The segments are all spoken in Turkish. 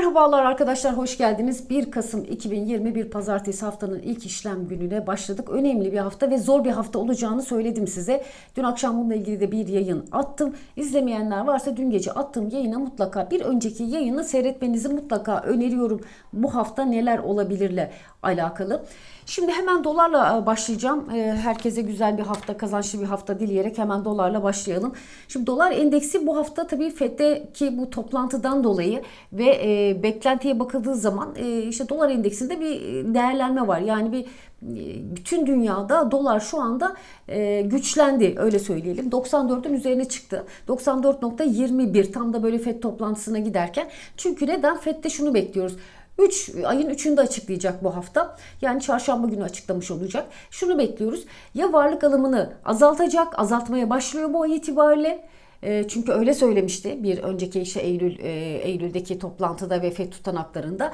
Merhabalar arkadaşlar hoş geldiniz. 1 Kasım 2021 Pazartesi haftanın ilk işlem gününe başladık. Önemli bir hafta ve zor bir hafta olacağını söyledim size. Dün akşam bununla ilgili de bir yayın attım. İzlemeyenler varsa dün gece attığım yayına mutlaka bir önceki yayını seyretmenizi mutlaka öneriyorum. Bu hafta neler olabilirle alakalı. Şimdi hemen dolarla e, başlayacağım. E, Herkese güzel bir hafta, kazançlı bir hafta dileyerek hemen dolarla başlayalım. Şimdi dolar endeksi bu hafta tabii FED'deki bu toplantıdan dolayı ve e, beklentiye bakıldığı zaman e, işte dolar endeksinde bir değerlenme var. Yani bir e, bütün dünyada dolar şu anda e, güçlendi öyle söyleyelim. 94'ün üzerine çıktı. 94.21 tam da böyle FED toplantısına giderken. Çünkü neden? FED'de şunu bekliyoruz. 3 ayın 3'ünde açıklayacak bu hafta. Yani çarşamba günü açıklamış olacak. Şunu bekliyoruz. Ya varlık alımını azaltacak, azaltmaya başlıyor bu ay itibariyle. E, çünkü öyle söylemişti bir önceki işte Eylül e, Eylül'deki toplantıda ve FED tutanaklarında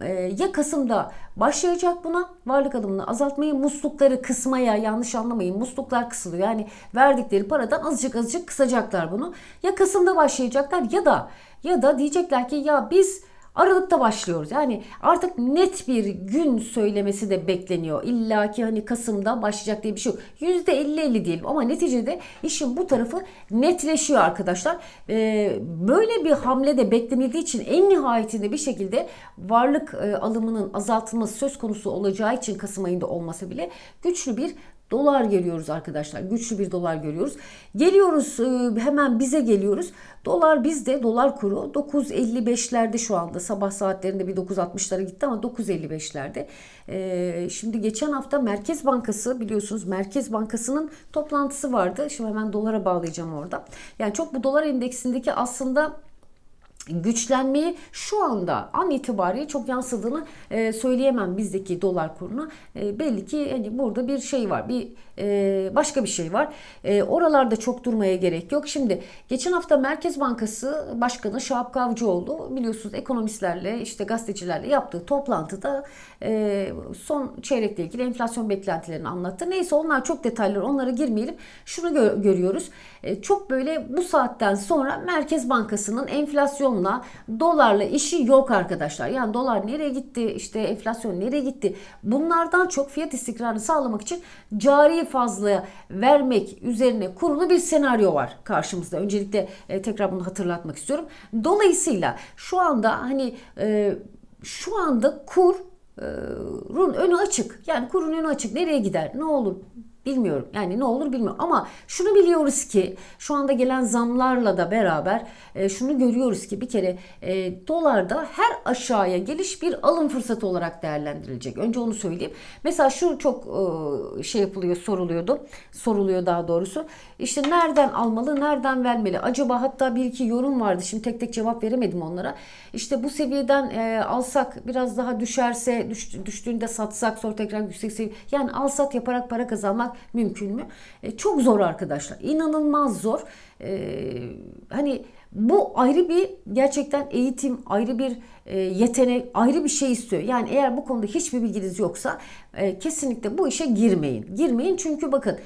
e, ya Kasım'da başlayacak buna varlık alımını azaltmayı, muslukları kısmaya yanlış anlamayın musluklar kısılıyor. Yani verdikleri paradan azıcık azıcık kısacaklar bunu. Ya Kasım'da başlayacaklar ya da ya da diyecekler ki ya biz Aralıkta başlıyoruz. Yani artık net bir gün söylemesi de bekleniyor. İlla ki hani Kasım'da başlayacak diye bir şey yok. %50-50 diyelim ama neticede işin bu tarafı netleşiyor arkadaşlar. Ee, böyle bir hamle de beklenildiği için en nihayetinde bir şekilde varlık e, alımının azaltılması söz konusu olacağı için Kasım ayında olmasa bile güçlü bir dolar görüyoruz arkadaşlar. Güçlü bir dolar görüyoruz. Geliyoruz e, hemen bize geliyoruz. Dolar bizde dolar kuru 9.55'lerde şu anda sabah saatlerinde bir 9.60'lara gitti ama 9.55'lerde. E, şimdi geçen hafta Merkez Bankası biliyorsunuz Merkez Bankası'nın toplantısı vardı. Şimdi hemen dolara bağlayacağım orada. Yani çok bu dolar endeksindeki aslında güçlenmeyi şu anda an itibariyle çok yansıdığını e, söyleyemem bizdeki dolar kuruna. E, belli ki hani burada bir şey var. Bir e, başka bir şey var. E, oralarda çok durmaya gerek yok. Şimdi geçen hafta Merkez Bankası Başkanı Şahap Kavcıoğlu biliyorsunuz ekonomistlerle işte gazetecilerle yaptığı toplantıda e, son çeyrekle ilgili enflasyon beklentilerini anlattı. Neyse onlar çok detaylı onlara girmeyelim. Şunu gö- görüyoruz. Çok böyle bu saatten sonra Merkez Bankası'nın enflasyonla dolarla işi yok arkadaşlar. Yani dolar nereye gitti işte enflasyon nereye gitti bunlardan çok fiyat istikrarını sağlamak için cari fazla vermek üzerine kurulu bir senaryo var karşımızda. Öncelikle e, tekrar bunu hatırlatmak istiyorum. Dolayısıyla şu anda hani e, şu anda kur Run önü açık. Yani kurun önü açık. Nereye gider? Ne olur? Bilmiyorum. Yani ne olur bilmiyorum. Ama şunu biliyoruz ki şu anda gelen zamlarla da beraber e, şunu görüyoruz ki bir kere e, dolarda her aşağıya geliş bir alım fırsatı olarak değerlendirilecek. Önce onu söyleyeyim. Mesela şu çok e, şey yapılıyor, soruluyordu. Soruluyor daha doğrusu. İşte nereden almalı, nereden vermeli? Acaba hatta bir iki yorum vardı. Şimdi tek tek cevap veremedim onlara. İşte bu seviyeden e, alsak biraz daha düşerse, düş, düştüğünde satsak sonra tekrar yüksek seviye. Yani al sat yaparak para kazanmak mümkün mü? E, çok zor arkadaşlar. İnanılmaz zor. E, hani bu ayrı bir gerçekten eğitim, ayrı bir e, yetenek, ayrı bir şey istiyor. Yani eğer bu konuda hiçbir bilginiz yoksa e, kesinlikle bu işe girmeyin. Girmeyin çünkü bakın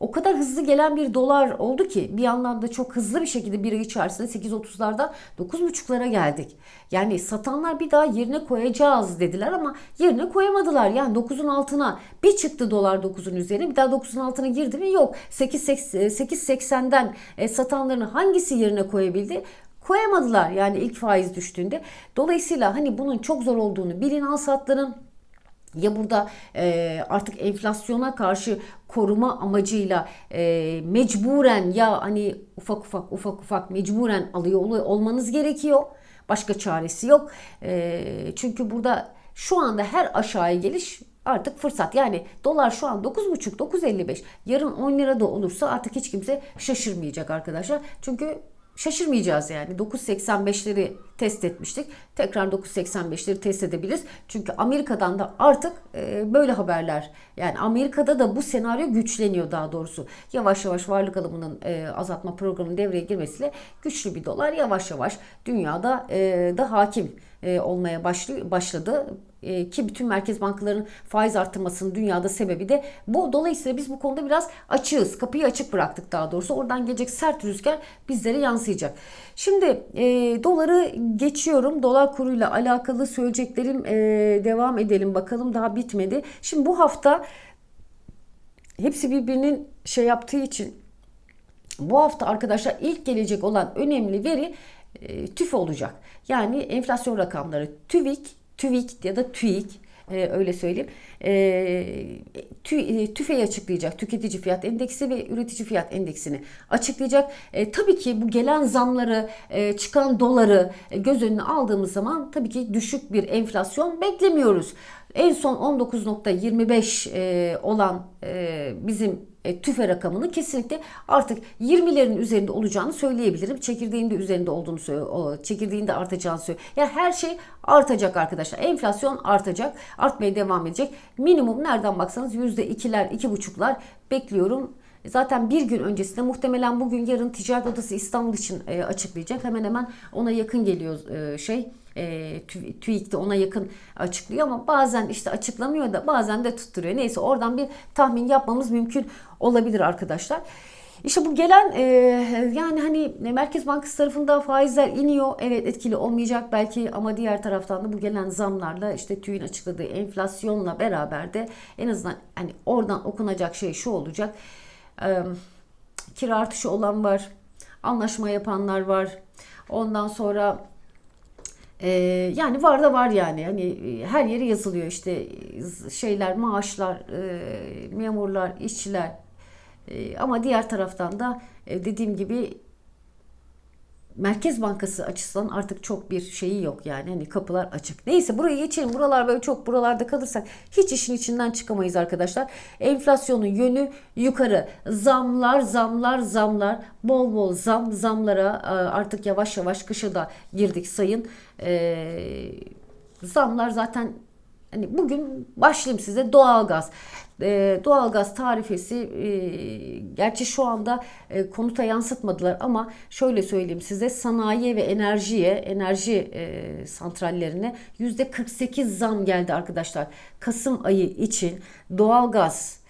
o kadar hızlı gelen bir dolar oldu ki bir yandan da çok hızlı bir şekilde bir ay içerisinde 8.30'larda 9.5'lara geldik. Yani satanlar bir daha yerine koyacağız dediler ama yerine koyamadılar. Yani 9'un altına bir çıktı dolar 9'un üzerine bir daha 9'un altına girdi mi yok. 8.80'den e, satanların hangisi yerine koyabildi? Koyamadılar yani ilk faiz düştüğünde. Dolayısıyla hani bunun çok zor olduğunu bilin al satların ya burada e, artık enflasyona karşı koruma amacıyla e, mecburen ya hani ufak ufak ufak ufak mecburen alıyor olmanız gerekiyor. Başka çaresi yok. E, çünkü burada şu anda her aşağıya geliş artık fırsat. Yani dolar şu an 9.5 9.55 yarın 10 lira da olursa artık hiç kimse şaşırmayacak arkadaşlar. Çünkü şaşırmayacağız yani. 9.85'leri test etmiştik. Tekrar 9.85'leri test edebiliriz. Çünkü Amerika'dan da artık e, böyle haberler yani Amerika'da da bu senaryo güçleniyor daha doğrusu. Yavaş yavaş varlık alımının e, azaltma programının devreye girmesiyle güçlü bir dolar yavaş yavaş dünyada e, da hakim olmaya başladı. E, ki bütün merkez bankalarının faiz arttırmasının dünyada sebebi de bu. Dolayısıyla biz bu konuda biraz açığız. Kapıyı açık bıraktık daha doğrusu. Oradan gelecek sert rüzgar bizlere yansıyacak. Şimdi e, doları geçiyorum. Dolar kuruyla alakalı söyleyeceklerim e, devam edelim bakalım. Daha bitmedi. Şimdi bu hafta hepsi birbirinin şey yaptığı için bu hafta arkadaşlar ilk gelecek olan önemli veri e, TÜF olacak. Yani enflasyon rakamları TÜVİK, TÜVİK ya da TÜİK e, öyle söyleyeyim. E, tü, e, TÜFE'yi açıklayacak. Tüketici fiyat endeksi ve üretici fiyat endeksini açıklayacak. E, tabii ki bu gelen zamları, e, çıkan doları e, göz önüne aldığımız zaman tabii ki düşük bir enflasyon beklemiyoruz. En son 19.25 e, olan e, bizim e, tüfe rakamının kesinlikle artık 20'lerin üzerinde olacağını söyleyebilirim. Çekirdeğin de üzerinde olduğunu söylüyor. Çekirdeğin de artacağını söylüyor. Yani her şey artacak arkadaşlar. Enflasyon artacak. Artmaya devam edecek. Minimum nereden baksanız %2'ler, 2,5'lar bekliyorum. Zaten bir gün öncesinde muhtemelen bugün yarın Ticaret Odası İstanbul için e, açıklayacak. Hemen hemen ona yakın geliyor e, şey e, TÜİK'te ona yakın açıklıyor ama bazen işte açıklamıyor da bazen de tutturuyor. Neyse oradan bir tahmin yapmamız mümkün olabilir arkadaşlar. İşte bu gelen e, yani hani Merkez Bankası tarafında faizler iniyor. Evet etkili olmayacak belki ama diğer taraftan da bu gelen zamlarla işte TÜİ'nin açıkladığı enflasyonla beraber de en azından hani oradan okunacak şey şu olacak. E, kira artışı olan var. Anlaşma yapanlar var. Ondan sonra ee, yani var da var yani hani e, her yere yazılıyor işte şeyler maaşlar e, memurlar işçiler e, ama diğer taraftan da e, dediğim gibi Merkez Bankası açısından artık çok bir şeyi yok yani hani kapılar açık. Neyse burayı geçelim. Buralar böyle çok buralarda kalırsak hiç işin içinden çıkamayız arkadaşlar. Enflasyonun yönü yukarı. Zamlar, zamlar, zamlar. Bol bol zam, zamlara e, artık yavaş yavaş kışa da girdik sayın. Ee, zamlar zaten Hani bugün başlayayım size doğalgaz. E, doğalgaz tarifesi e, gerçi şu anda e, konuta yansıtmadılar ama şöyle söyleyeyim size sanayi ve enerjiye enerji santrallerine yüzde 48 zam geldi arkadaşlar. Kasım ayı için doğalgaz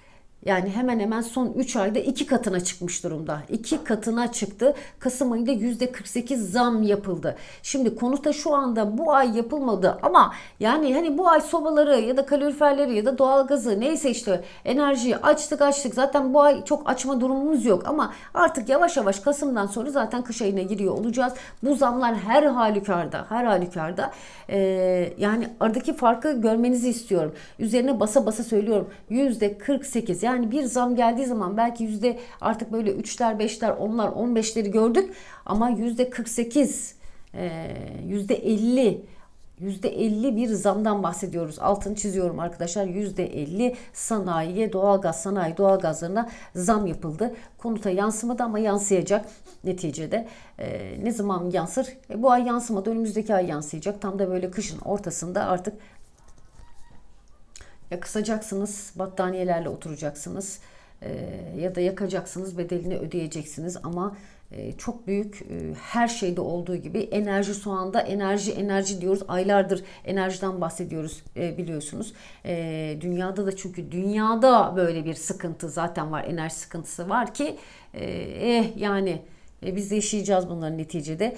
yani hemen hemen son 3 ayda 2 katına çıkmış durumda. 2 katına çıktı. Kasım ayında %48 zam yapıldı. Şimdi konuta şu anda bu ay yapılmadı ama yani hani bu ay sobaları ya da kaloriferleri ya da doğalgazı neyse işte enerjiyi açtık açtık. Zaten bu ay çok açma durumumuz yok ama artık yavaş yavaş Kasım'dan sonra zaten kış ayına giriyor olacağız. Bu zamlar her halükarda her halükarda e, yani aradaki farkı görmenizi istiyorum. Üzerine basa basa söylüyorum. %48 yani yani bir zam geldiği zaman belki yüzde artık böyle 3'ler 5'ler 10'lar 15'leri gördük ama yüzde 48 e, yüzde 50 %50 bir zamdan bahsediyoruz. Altını çiziyorum arkadaşlar. %50 sanayiye, doğalgaz sanayi doğalgazlarına zam yapıldı. Konuta yansımadı ama yansıyacak neticede. Ee, ne zaman yansır? E, bu ay yansımadı. Önümüzdeki ay yansıyacak. Tam da böyle kışın ortasında artık ya kısacaksınız, battaniyelerle oturacaksınız e, ya da yakacaksınız, bedelini ödeyeceksiniz. Ama e, çok büyük e, her şeyde olduğu gibi enerji şu anda enerji enerji diyoruz. Aylardır enerjiden bahsediyoruz e, biliyorsunuz. E, dünyada da çünkü dünyada böyle bir sıkıntı zaten var enerji sıkıntısı var ki e, eh yani e, biz de yaşayacağız bunların neticede.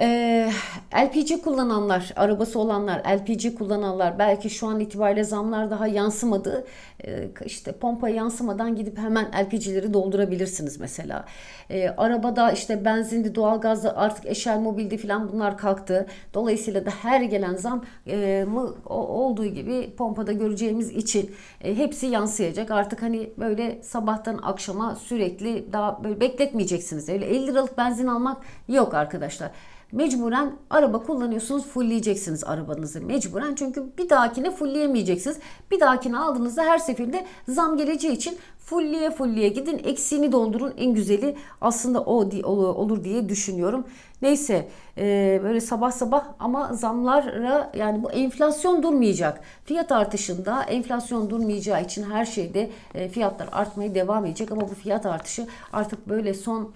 Ee, LPG kullananlar, arabası olanlar, LPG kullananlar belki şu an itibariyle zamlar daha yansımadı. Ee, işte pompa yansımadan gidip hemen LPG'leri doldurabilirsiniz mesela. Ee, arabada işte benzindi, doğalgazda artık eşel mobildi falan bunlar kalktı. Dolayısıyla da her gelen zam e, mı olduğu gibi pompada göreceğimiz için e, hepsi yansıyacak. Artık hani böyle sabahtan akşama sürekli daha böyle bekletmeyeceksiniz. Öyle 50 liralık benzin almak yok arkadaşlar mecburen araba kullanıyorsunuz fullleyeceksiniz arabanızı mecburen çünkü bir dahakine fullleyemeyeceksiniz. Bir dahakine aldığınızda her seferinde zam geleceği için fulliye fulliye gidin eksiğini doldurun en güzeli aslında o olur diye düşünüyorum. Neyse e, böyle sabah sabah ama zamlara yani bu enflasyon durmayacak. Fiyat artışında enflasyon durmayacağı için her şeyde e, fiyatlar artmaya devam edecek ama bu fiyat artışı artık böyle son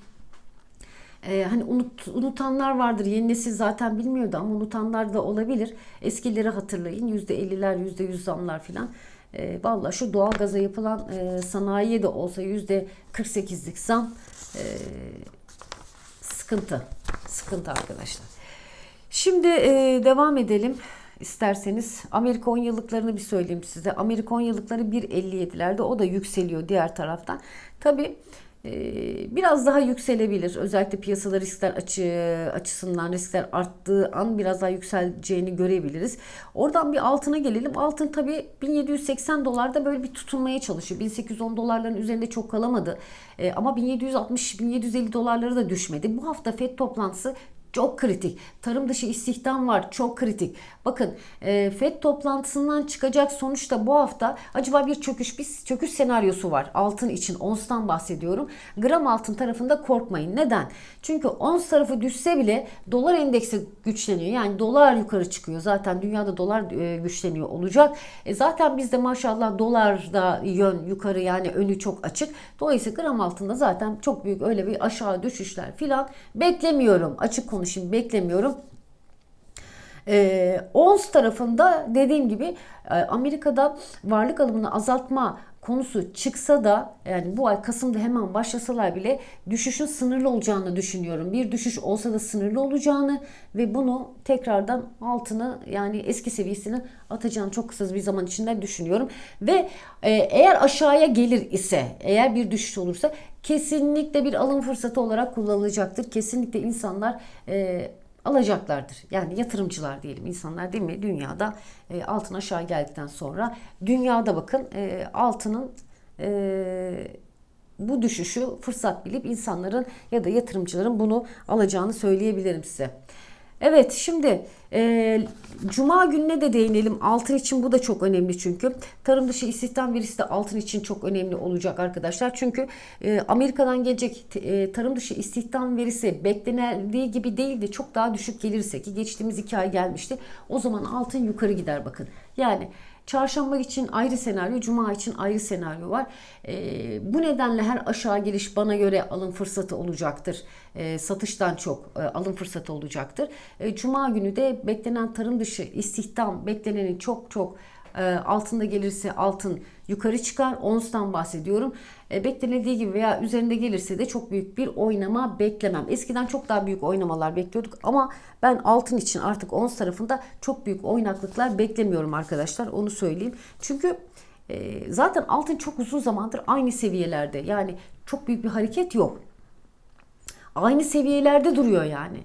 Ee, hani unut, unutanlar vardır. Yeni nesil zaten bilmiyordu ama unutanlar da olabilir. Eskileri hatırlayın. %50'ler, %100 zamlar filan. Ee, Valla şu doğalgaza yapılan e, sanayiye de olsa %48'lik zam e, sıkıntı. Sıkıntı arkadaşlar. Şimdi e, devam edelim isterseniz. Amerika 10 yıllıklarını bir söyleyeyim size. Amerika 10 yıllıkları 1.57'lerde o da yükseliyor diğer taraftan. Tabi biraz daha yükselebilir. Özellikle piyasada riskler açı, açısından riskler arttığı an biraz daha yükseleceğini görebiliriz. Oradan bir altına gelelim. Altın tabi 1780 dolarda böyle bir tutunmaya çalışıyor. 1810 dolarların üzerinde çok kalamadı. E, ama 1760-1750 dolarları da düşmedi. Bu hafta FED toplantısı çok kritik. Tarım dışı istihdam var. Çok kritik. Bakın e, FED toplantısından çıkacak sonuçta bu hafta acaba bir çöküş bir çöküş senaryosu var. Altın için onstan bahsediyorum. Gram altın tarafında korkmayın. Neden? Çünkü ons tarafı düşse bile dolar endeksi güçleniyor. Yani dolar yukarı çıkıyor. Zaten dünyada dolar e, güçleniyor olacak. E, zaten bizde maşallah dolarda yön yukarı yani önü çok açık. Dolayısıyla gram altında zaten çok büyük öyle bir aşağı düşüşler filan beklemiyorum. Açık konuşayım beklemiyorum. E, ONS tarafında dediğim gibi e, Amerika'da varlık alımını azaltma konusu çıksa da yani bu ay Kasım'da hemen başlasalar bile düşüşün sınırlı olacağını düşünüyorum. Bir düşüş olsa da sınırlı olacağını ve bunu tekrardan altını yani eski seviyesini atacağını çok kısa bir zaman içinde düşünüyorum. Ve e, eğer aşağıya gelir ise eğer bir düşüş olursa kesinlikle bir alım fırsatı olarak kullanılacaktır. Kesinlikle insanlar e, alacaklardır. Yani yatırımcılar diyelim insanlar değil mi? Dünyada e, altın aşağı geldikten sonra dünyada bakın e, altının e, bu düşüşü fırsat bilip insanların ya da yatırımcıların bunu alacağını söyleyebilirim size. Evet şimdi e, Cuma gününe de değinelim. Altın için bu da çok önemli çünkü. Tarım dışı istihdam verisi de altın için çok önemli olacak arkadaşlar. Çünkü e, Amerika'dan gelecek e, tarım dışı istihdam verisi beklenildiği gibi değil de çok daha düşük gelirse ki geçtiğimiz iki ay gelmişti. O zaman altın yukarı gider bakın. Yani Çarşamba için ayrı senaryo, cuma için ayrı senaryo var. E, bu nedenle her aşağı geliş bana göre alım fırsatı olacaktır. E, satıştan çok e, alım fırsatı olacaktır. E, cuma günü de beklenen tarım dışı istihdam beklenenin çok çok e, altında gelirse altın yukarı çıkar. Ons'tan bahsediyorum. E, beklenildiği gibi veya üzerinde gelirse de çok büyük bir oynama beklemem. Eskiden çok daha büyük oynamalar bekliyorduk ama ben altın için artık ons tarafında çok büyük oynaklıklar beklemiyorum arkadaşlar. Onu söyleyeyim. Çünkü e, zaten altın çok uzun zamandır aynı seviyelerde. Yani çok büyük bir hareket yok. Aynı seviyelerde duruyor yani.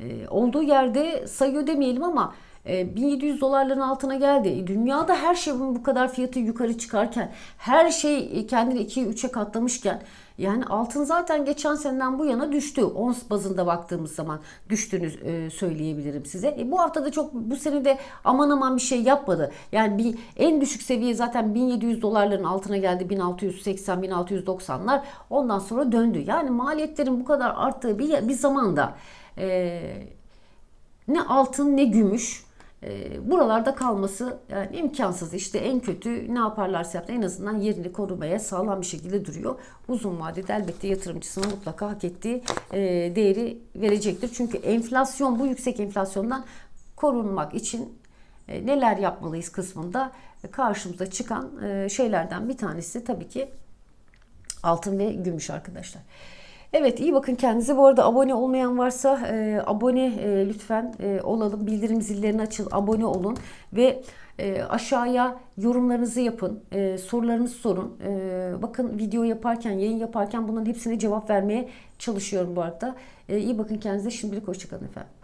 E, olduğu yerde sayıyor demeyelim ama 1700 e, dolarların altına geldi. E, dünyada her şeyin bu kadar fiyatı yukarı çıkarken, her şey kendini 2'ye 3'e katlamışken yani altın zaten geçen seneden bu yana düştü. Ons bazında baktığımız zaman düştüğünü e, söyleyebilirim size. E, bu hafta da çok bu sene de aman aman bir şey yapmadı. Yani bir en düşük seviye zaten 1700 dolarların altına geldi. 1680 1690'lar. Ondan sonra döndü. Yani maliyetlerin bu kadar arttığı bir bir zamanda e, ne altın ne gümüş e, buralarda kalması yani imkansız. İşte en kötü ne yaparlarsa yaptı en azından yerini korumaya sağlam bir şekilde duruyor. Uzun vadede elbette yatırımcısına mutlaka hak ettiği e, değeri verecektir. Çünkü enflasyon bu yüksek enflasyondan korunmak için e, neler yapmalıyız kısmında karşımıza çıkan e, şeylerden bir tanesi tabii ki altın ve gümüş arkadaşlar. Evet iyi bakın kendinize. Bu arada abone olmayan varsa e, abone e, lütfen e, olalım. Bildirim zillerini açın, abone olun ve e, aşağıya yorumlarınızı yapın, e, sorularınızı sorun. E, bakın video yaparken, yayın yaparken bunların hepsine cevap vermeye çalışıyorum bu arada. E, iyi bakın kendinize. Şimdilik hoşçakalın efendim.